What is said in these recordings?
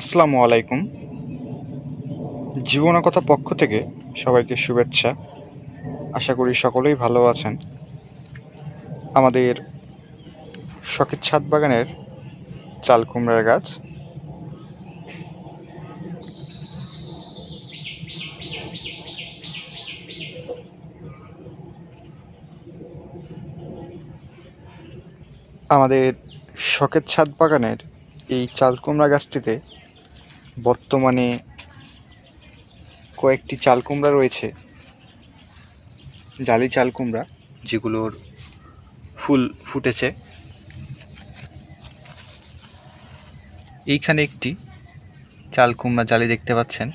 আসসালামু আলাইকুম। জীবনকথা পক্ষ থেকে সবাইকে শুভেচ্ছা। আশা করি সকলেই ভালো আছেন। আমাদের শখের ছাদ বাগানের চাল কুমড়ার গাছ। আমাদের শখের ছাদ বাগানের এই চাল কুমড়া গাছটিতে বর্তমানে কয়েকটি চাল কুমড়া রয়েছে, জালি চাল কুমড়া, যেগুলোর ফুল ফুটেছে। এইখানে একটি চাল কুমড়া জালি দেখতে পাচ্ছেন।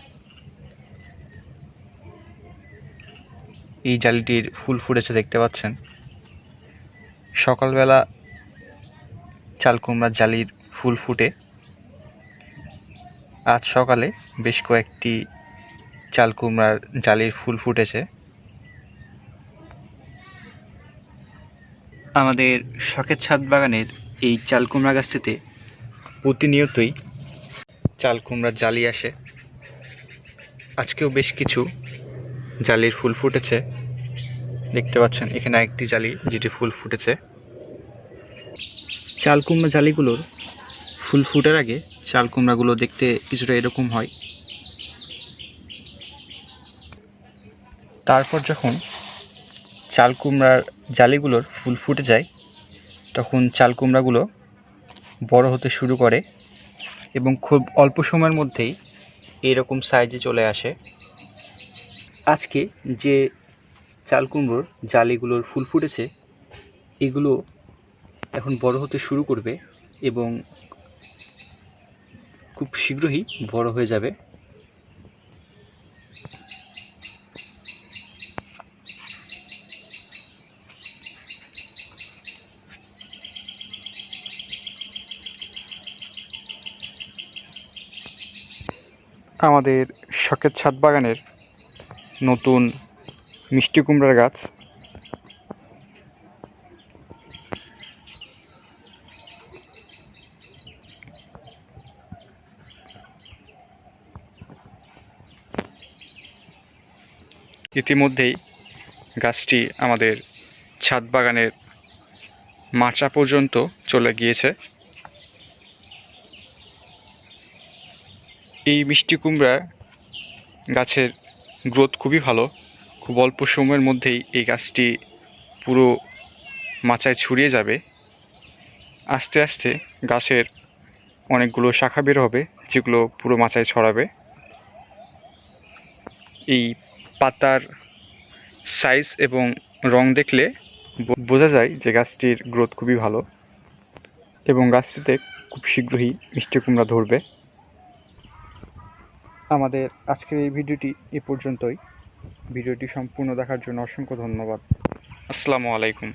এই জালিটির ফুল ফুটেছে দেখতে পাচ্ছেন। সকালবেলা চাল কুমড়ার জালির ফুল ফুটে। আজ সকালে বেশ কয়েকটি চাল কুমড়ার জালির ফুল ফুটেছে। আমাদের শখের ছাদ বাগানের এই চাল কুমড়া গাছটিতে প্রতিনিয়তই চাল কুমড়ার জালি আসে। আজকেও বেশ কিছু জালির ফুল ফুটেছে। দেখতে পাচ্ছেন, এখানে একটি জালি যেটি ফুল ফুটেছে। চাল কুমড়া জালিগুলোর ফুল ফুটার আগে চাল কুমড়াগুলো দেখতে কিছুটা এরকম হয়। তারপর যখন চাল কুমড়ার জালিগুলোর ফুল ফুটে যায়, তখন চাল কুমড়াগুলো বড় হতে শুরু করে এবং খুব অল্প সময়ের মধ্যেই এরকম সাইজে চলে আসে। আজকে যে চাল কুমড়োর জালিগুলোর ফুল ফুটেছে, এগুলো এখন বড় হতে শুরু করবে এবং খুব শীঘ্রই বড় হয়ে যাবে। আমাদের শখের ছাদ বাগানের নতুন মিষ্টি কুমড়ার গাছ। ইতিমধ্যেই গাছটি আমাদের ছাদ বাগানের মাচা পর্যন্ত চলে গিয়েছে। এই মিষ্টি কুমড়া গাছের গ্রোথ খুবই ভালো। খুব অল্প সময়ের মধ্যেই এই গাছটি পুরো মাচায় ছড়িয়ে যাবে। আস্তে আস্তে গাছের অনেকগুলো শাখা বের হবে, যেগুলো পুরো মাচায় ছড়াবে। এই পাতার সাইজ এবং রং দেখলে বোঝা যায় যে গাছটির গ্রোথ খুবই ভালো এবং গাছটিতে খুব শীঘ্রই মিষ্টি কুমড়া ধরবে। আমাদের আজকের এই ভিডিওটি এ পর্যন্তই। ভিডিওটি সম্পূর্ণ দেখার জন্য অসংখ্য ধন্যবাদ। আসসালামু আলাইকুম।